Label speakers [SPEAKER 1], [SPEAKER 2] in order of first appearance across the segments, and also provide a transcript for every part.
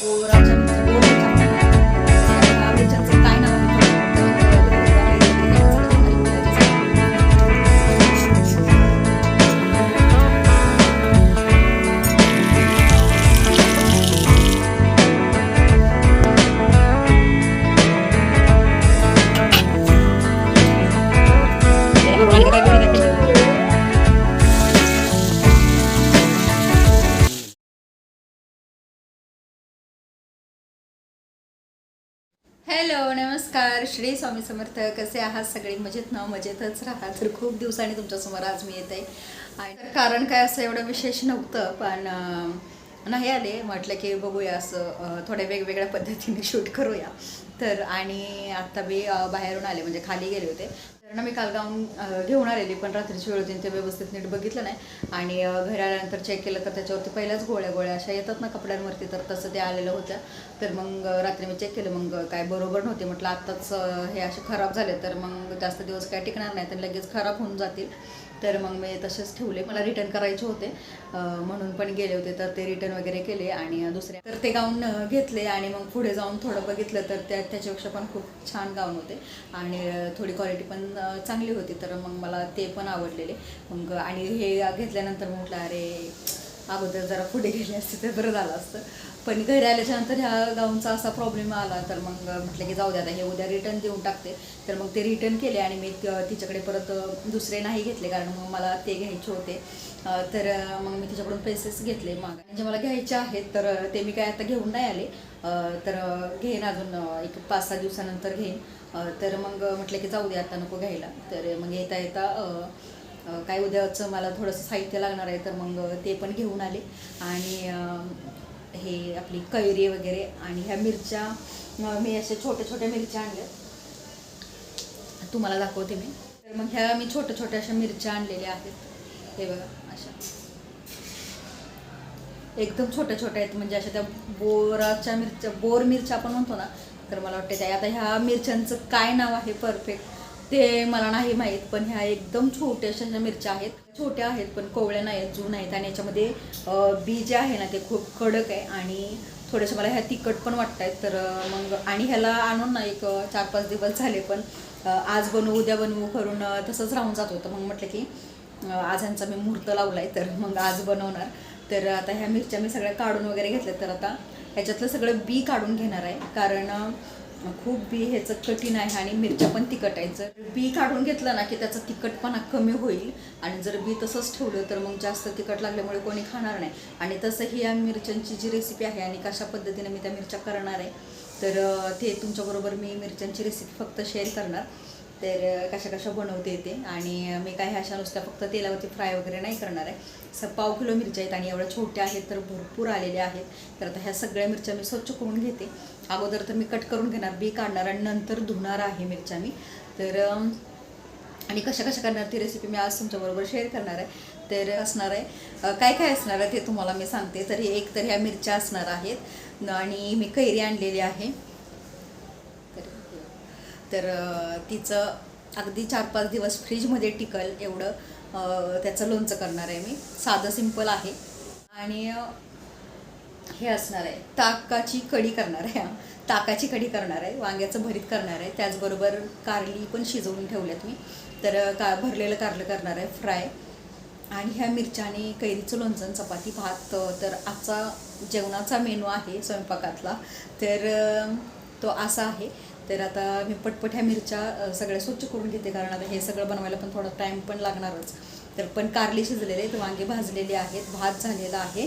[SPEAKER 1] बोराच्या नमस्कार. श्री स्वामी समर्थ कसे आहात सगळे? मजेत ना हो? मजेतच राहा. तर खूप दिवसांनी तुमच्यासमोर आज मी येते. आणि कारण काय असं एवढं विशेष नव्हतं पण नाही आले. म्हटलं की बघूया असं थोड्या वेगवेगळ्या पद्धतीने शूट करूया. तर आणि आत्ता मी बाहेरून आले. म्हणजे खाली गेले होते. कारण मी काल गाऊन घेऊन आलेली पण रात्रीची वेळ होती ते व्यवस्थित नीट बघितलं नाही. आणि घरी आल्यानंतर चेक केलं तर त्याच्यावरती पहिल्याच गोळ्या गोळ्या अशा येतात ना कपड्यांवरती तर तसं ते आलेलं होतं तर मग रात्री मी चेक केलं मग काय बरोबर नव्हते. म्हटलं आत्ताच हे असे खराब झाले तर मग जास्त दिवस काय टिकणार नाही तर लगेच खराब होऊन जातील. तर मग मी तसेच ठेवले. मला रिटर्न करायचे होते. म्हणून पण गेले होते. तर ते रिटर्न वगैरे केले आणि दुसरे तर ते गाऊन घेतले आणि मग पुढे जाऊन थोडं बघितलं तर त्या त्याच्यापेक्षा पण खूप छान गाऊन होते. आणि थोडी क्वालिटी पण चांगली होती. तर मग मला ते पण आवडलेले. मग आणि हे घेतल्यानंतर म्हटलं अरे अगोदर जरा पुढे गेले असते तर बरं झालं असतं. पण घरी आल्याच्यानंतर ह्या गाऊनचा असा प्रॉब्लेम आला तर मग म्हटलं की जाऊ द्या आता हे उद्या रिटर्न देऊन टाकते. तर मग ते रिटर्न केले आणि मी तिच्याकडे परत दुसरे नाही घेतले कारण मग मला ते घ्यायचे होते. तर मग मी तिच्याकडून पैसेच घेतले. माग जे म्हणजे मला घ्यायचे आहेत तर ते मी काय आता घेऊन नाही आले. तर घेईन अजून एक पाच सहा दिवसानंतर घेईन. तर मग म्हटलं की जाऊ द्या आता नको घ्यायला. तर मग येता येता काय उद्याचं मला थोडंसं साहित्य लागणार आहे तर मग ते पण घेऊन आले. आणि हे आपली कैरी वगैरे आणि ह्या मिरच्या मी अशा छोट्या छोट्या मिरच्या आणल्या तुम्हाला दाखवते मी. तर मग ह्या मी छोट्या छोट्या अशा मिरच्या आणलेल्या आहेत. हे बघा अशा. एकदम छोट्या छोट्या आहेत म्हणजे अशा त्या बोराच्या मिरच्या बोर मिरच्या आपण म्हणतो ना तर मला वाटते त्या. आता ह्या मिरच्यांचं काय नाव आहे? परफेक्ट ते मला नाही माहीत पण ह्या एकदम छोट्याशा ज्या मिरच्या आहेत छोट्या आहेत पण कोवळ्या नाही आहेत जून आहेत आणि याच्यामध्ये बी जे आहे ना ते खूप कडक आहे आणि थोडेसे मला ह्या तिखट पण वाटत आहेत तर मग आणि ह्याला आणून ना एक चार पाच दिवस झाले पण आज बनवू उद्या बनवू करून तसंच राहून जात होतं. मग म्हटलं की आज ह्यांचा मी मुहूर्त आहे तर मग आज बनवणार. तर आता ह्या मिरच्या मी सगळ्या काढून वगैरे घेतल्या तर आता ह्याच्यातलं सगळं बी काढून घेणार आहे. कारण खूप बी ह्याचं कठीण आहे आणि मिरच्या पण तिखट आहेत. जर बी काढून घेतलं ना की त्याचा तिखटपणा कमी होईल आणि जर बी तसंच ठेवलं तर मग जास्त तिखट लागल्यामुळे कोणी खाणार नाही. आणि तसंही या मिरच्यांची जी रेसिपी आहे आणि कशा पद्धतीने मी त्या मिरच्या करणार आहे तर ते तुमच्याबरोबर मी मिरच्यांची रेसिपी फक्त शेअर करणार. तर कशा कशा बनवते ते आणि मी काही अशा नुसत्या फक्त तेलावरती फ्राय वगैरे नाही करणार आहे. स पाव किलो मिरच्या आहेत आणि एवढ्या छोट्या आहेत तर भरपूर आलेल्या आहेत. तर आता ह्या सगळ्या मिरच्या मी स्वच्छ करून घेते. अगोदर तर मी कट करून घेणार बी काढणार आणि नंतर धुणार आहे मिरच्या मी तर आणि कशा कशा करणार ती रेसिपी मी आज तुमच्याबरोबर शेअर करणार आहे. तर असणार आहे काय काय असणार आहे ते तुम्हाला मी सांगते. तर एक तर ह्या मिरच्या असणार आहेत. आणि मी कैरी आणलेली आहे. तर तर तिचं अगदी चार पाच दिवस फ्रीजमध्ये टिकल एवढं त्याचं लोणचं करणार आहे मी. साधं सिंपल आहे. आणि हे असणार आहे. ताकाची कढी करणार आहे ताकाची कढी करणार आहे. वांग्याचं भरीत करणार आहे. त्याचबरोबर कारली पण शिजवून ठेवल्यात मी. तर का भरलेलं कारलं करणार आहे फ्राय. आणि ह्या मिरच्या आणि कैरीचं लोणचं चपाती भात तर आजचा जेवणाचा मेनू आहे स्वयंपाकातला. तर तो असा आहे. तर आता मी पटपट ह्या मिरच्या सगळ्या स्वच्छ करून घेते. कारण आता हे सगळं बनवायला पण थोडा टाईम पण लागणारच. तर पण कारली शिजलेले आहेत वांगे भाजलेले आहेत भात झालेला आहे.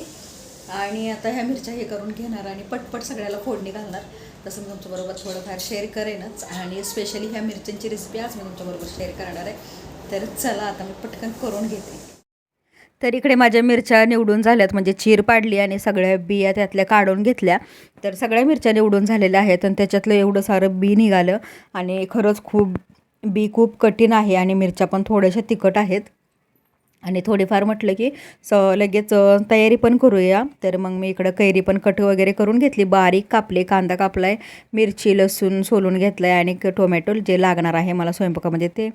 [SPEAKER 1] आणि आता ह्या मिरच्या हे करून घेणार आणि पटपट सगळ्याला फोडणी घालणार. तसं मी तुमच्याबरोबर थोडंफार शेअर करेनच. आणि स्पेशली ह्या मिरच्यांची रेसिपी आज मी तुमच्याबरोबर शेअर करणार आहे. तर चला आता मी पटकन करून घेते. तर इकडे माझ्या मिरच्या निवडून झाल्यात. म्हणजे चीर पाडली आणि सगळ्या बिया त्यातल्या काढून घेतल्या. तर सगळ्या मिरच्या निवडून झालेल्या आहेत आणि त्याच्यातलं एवढं सारं बी निघालं. आणि खरंच खूप बी खूप कठीण आहे आणि मिरच्या पण थोड्याशा तिखट आहेत. आणि थोडीफार म्हटलं की स लगेच तयारी पण करूया. तर मग मी इकडं कैरी पण कट वगैरे करून घेतली. बारीक कापले कांदा कापलाय मिरची लसूण सोलून घेतलाय आणि क- टोमॅटो जे लागणार आहे मला स्वयंपाकामध्ये ते.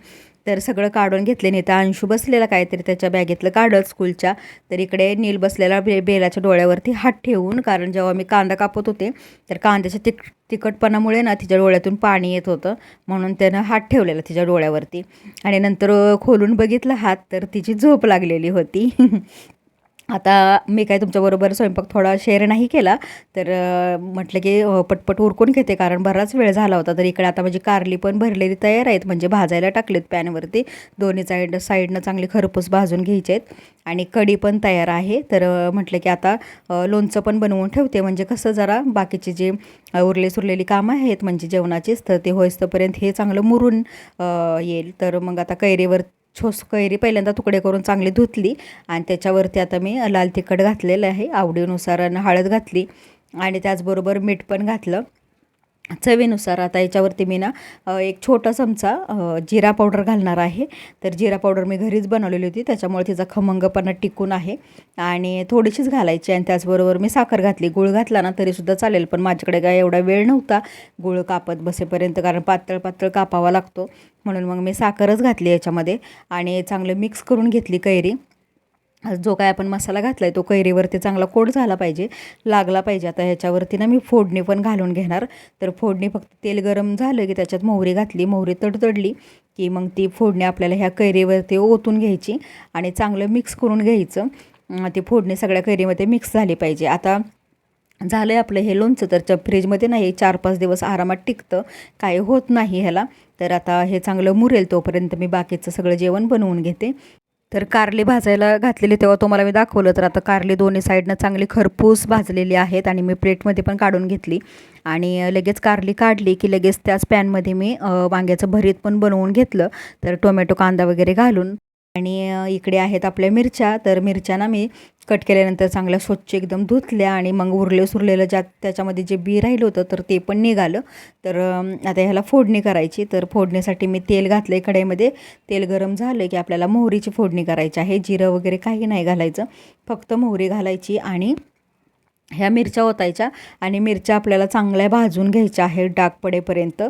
[SPEAKER 1] तर सगळं काढून घेतले नाही. तर अंशू बसलेला काहीतरी त्याच्या बॅगेतलं काढत स्कूलच्या. तर इकडे नील बसलेला बे बेलाच्या डोळ्यावरती हात ठेवून कारण जेव्हा मी कांदा कापत होते तर कांद्याच्या तिक तिखटपणामुळे ना तिच्या डोळ्यातून पाणी येत होतं. म्हणून त्यानं हात ठेवलेला तिच्या डोळ्यावरती. आणि नंतर खोलून बघितलं हात तर तिची झोप लागलेली होती. आता मी काय तुमच्याबरोबर स्वयंपाक थोडा शेअर नाही केला तर म्हटलं की पटपट उरकून घेते कारण बराच वेळ झाला होता. तर इकडे आता माझी कारली पण भरलेली तयार आहेत म्हणजे भाजायला टाकलेत पॅनवरती. दोन्ही साईड साईडनं चांगली खरपूस भाजून घ्यायचे आहेत. आणि कढी पण तयार आहे. तर म्हटलं की आता लोणचं पण बनवून ठेवते. म्हणजे कसं जरा बाकीचे जे उरले सुरलेली कामं आहेत म्हणजे जेवणाचीच तर ते होईस्तोपर्यंत हे चांगलं मुरून येईल. तर मग आता कैरीवर छोस कैरी पहिल्यांदा तुकडे करून चांगली धुतली आणि त्याच्यावरती आता मी लाल तिखट घातलेलं आहे. आवडीनुसार आणि हळद घातली आणि त्याचबरोबर मीठ पण घातलं. चवीनुसार आता याच्यावरती मी ना एक छोटा चमचा जिरा पावडर घालणार आहे. तर जिरा पावडर मी घरीच बनवलेली होती. त्याच्यामुळे तिचा खमंगपणा टिकून आहे. आणि थोडीशीच घालायची आणि त्याचबरोबर मी साखर घातली. गुळ घातला ना तरीसुद्धा चालेल पण माझ्याकडे काय एवढा वेळ नव्हता. गुळ कापत बसेपर्यंत कारण पातळ पातळ कापावा लागतो. म्हणून मग मी साखरच घातली याच्यामध्ये. आणि चांगलं मिक्स करून घेतली कैरी. जो काय आपण मसाला घातला आहे तो कैरीवरती चांगला कोट झाला पाहिजे लागला पाहिजे. आता ह्याच्यावरती ना मी फोडणी पण घालून घेणार. तर फोडणी फक्त तेल गरम झालं की त्याच्यात मोहरी घातली मोहरी तडतडली की मग ती फोडणी आपल्याला ह्या कैरीवरती ओतून घ्यायची आणि चांगलं मिक्स करून घ्यायचं. ती फोडणी सगळ्या कैरीमध्ये मिक्स झाली पाहिजे. आता झालं आहे आपलं हे लोणचं तर च फ्रीजमध्ये नाही चार पाच दिवस आरामात टिकतं. काही होत नाही ह्याला. तर आता हे चांगलं मुरेल तोपर्यंत मी बाकीचं सगळं जेवण बनवून घेते. तर कारली भाजायला घातलेली तेव्हा तुम्हाला मी दाखवलं. तर आता कारली दोन्ही साईडनं चांगली खरपूस भाजलेली आहेत आणि मी प्लेटमध्ये पण काढून घेतली. आणि लगेच कारली काढली की लगेच त्याच पॅनमध्ये मी वांग्याचं भरीत पण बनवून घेतलं. तर टोमॅटो कांदा वगैरे घालून आणि इकडे आहेत आपल्या मिरच्या. तर मिरच्यांना मी कट केल्यानंतर चांगल्या स्वच्छ एकदम धुतल्या आणि मग उरले सुरलेलं ज्यात त्याच्यामध्ये जे बी राहिलं होतं तर ते पण निघालं. तर आता ह्याला फोडणी करायची. तर फोडणीसाठी मी तेल घातलं आहे कढईमध्ये. तेल गरम झालं की आपल्याला मोहरीची फोडणी करायची आहे. जिरं वगैरे काही नाही घालायचं. फक्त मोहरी घालायची आणि ह्या मिरच्या ओतायच्या आणि मिरच्या आपल्याला चांगल्या भाजून घ्यायच्या आहेत डाग पडेपर्यंत.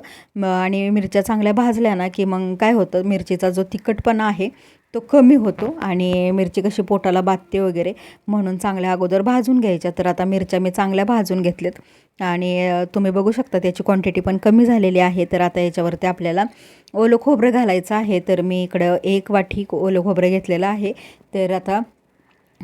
[SPEAKER 1] आणि मिरच्या चांगल्या भाजल्या ना की मग काय होतं मिरचीचा जो तिखटपणा आहे तो कमी होतो आणि मिरची कशी पोटाला बाधते वगैरे म्हणून चांगल्या अगोदर भाजून घ्यायच्या. तर आता मिरच्या मी चांगल्या भाजून घेतल्यात आणि तुम्ही बघू शकता त्याची क्वांटिटी पण कमी झालेली आहे. तर आता याच्यावरती आपल्याला ओलं खोबरं घालायचं आहे. तर मी इकडं एक वाटी ओलं खोबरं घेतलेलं आहे. तर आता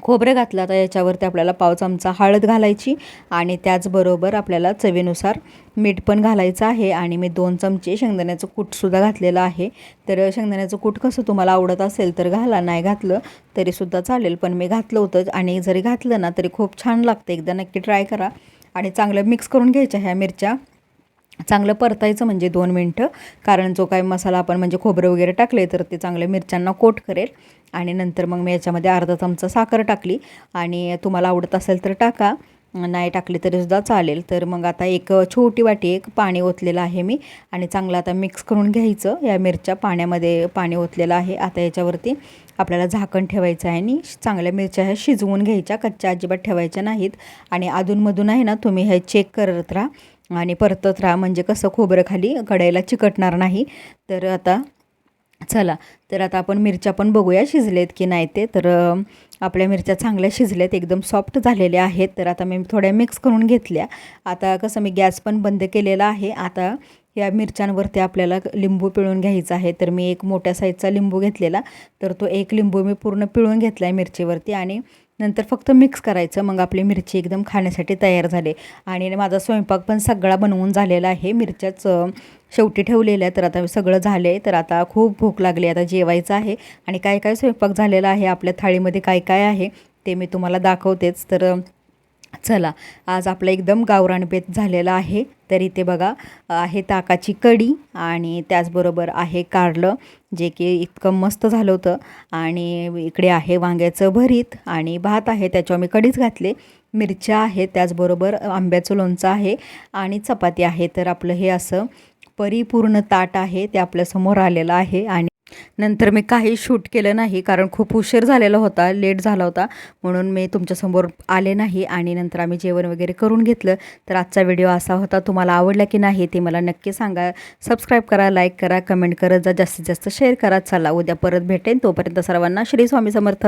[SPEAKER 1] खोबरं घातलं आता याच्यावरती आपल्याला पाव चमचा हळद घालायची आणि त्याचबरोबर आपल्याला चवीनुसार मीठ पण घालायचं आहे. आणि मी दोन चमचे शेंगदाण्याचं कूटसुद्धा घातलेलं आहे. तर शेंगदाण्याचं कूट कसं तुम्हाला आवडत असेल तर घाला नाही घातलं तरीसुद्धा चालेल. पण मी घातलं होतं आणि जरी घातलं ना तरी खूप छान लागतं. एकदा नक्की ट्राय करा आणि चांगलं मिक्स करून घ्यायच्या ह्या मिरच्या. चांगलं परतायचं म्हणजे दोन मिनटं. कारण जो काय मसाला आपण म्हणजे खोबरं वगैरे टाकले तर ते चांगलं मिरच्यांना कोट करेल. आणि नंतर मग मी याच्यामध्ये अर्धा चमचा साखर टाकली. आणि तुम्हाला आवडत असेल तर टाका. नाही टाकली तरीसुद्धा चालेल. तर मग आता एक छोटी वाटी एक पाणी ओतलेलं आहे मी. आणि चांगलं आता मिक्स करून घ्यायचं. या मिरच्या पाण्यामध्ये पाणी ओतलेलं आहे. आता याच्यावरती आपल्याला झाकण ठेवायचं आहे. आणि चांगल्या मिरच्या ह्या शिजवून घ्यायच्या. कच्च्या अजिबात ठेवायच्या नाहीत. आणि अधूनमधून आहे ना तुम्ही हे चेक करत राहा. आणि परतत राहा म्हणजे कसं खोबरं खाली कढईला चिकटणार नाही. तर आता चला तर आता आपण मिरच्या पण बघूया शिजलेत की नाही ते. तर आपल्या मिरच्या चांगल्या शिजल्यात एकदम सॉफ्ट झालेल्या आहेत. तर आता मी थोड्या मिक्स करून घेतल्या. आता कसं मी गॅस पण बंद केलेला आहे. आता या मिरच्यांवरती आपल्याला लिंबू पिळून घ्यायचा आहे. तर मी एक मोठ्या साईजचा लिंबू घेतलेला. तर तो एक लिंबू मी पूर्ण पिळून घेतला आहे मिरचीवरती. आणि नंतर फक्त मिक्स करायचं. मग आपली मिरची एकदम खाण्यासाठी तयार झाले. आणि माझा स्वयंपाक पण सगळा बनवून झालेला आहे. मिरच्याच शेवटी ठेवलेल्या आहे तर आता सगळं झालं आहे तर आता खूप भूक लागली. आता जेवायचं आहे. आणि काय काय स्वयंपाक झालेला आहे? आपल्या थाळीमध्ये काय काय आहे? ते मी तुम्हाला दाखवतेच. तर चला आज आपलं एकदम गावरान बेत झालेला आहे. तर इथे बघा आहे ताकाची कढी आणि त्याचबरोबर आहे कारलं जे की इतकं मस्त झालं होतं. आणि इकडे आहे वांग्याचं भरीत आणि भात आहे त्याच्यावर मी कढीच घातले. मिरच्या आहेत त्याचबरोबर आंब्याचं लोणचं आहे आणि चपाती आहे. तर आपलं हे असं परिपूर्ण ताट आहे ते आपल्यासमोर आलेलं आहे आणि नंतर मी काही शूट केलं नाही कारण खूप उशीर झालेला होता लेट झाला होता. म्हणून मी तुमच्यासमोर आले नाही आणि नंतर आम्ही जेवण वगैरे करून घेतलं. तर आजचा व्हिडिओ असा होता तुम्हाला आवडला की नाही ते मला नक्की सांगा. सबस्क्राईब करा लाईक करा कमेंट करत जा. जास्तीत जास्त शेअर करा. चला उद्या परत भेटेन. तोपर्यंत सर्वांना श्री स्वामी समर्थ.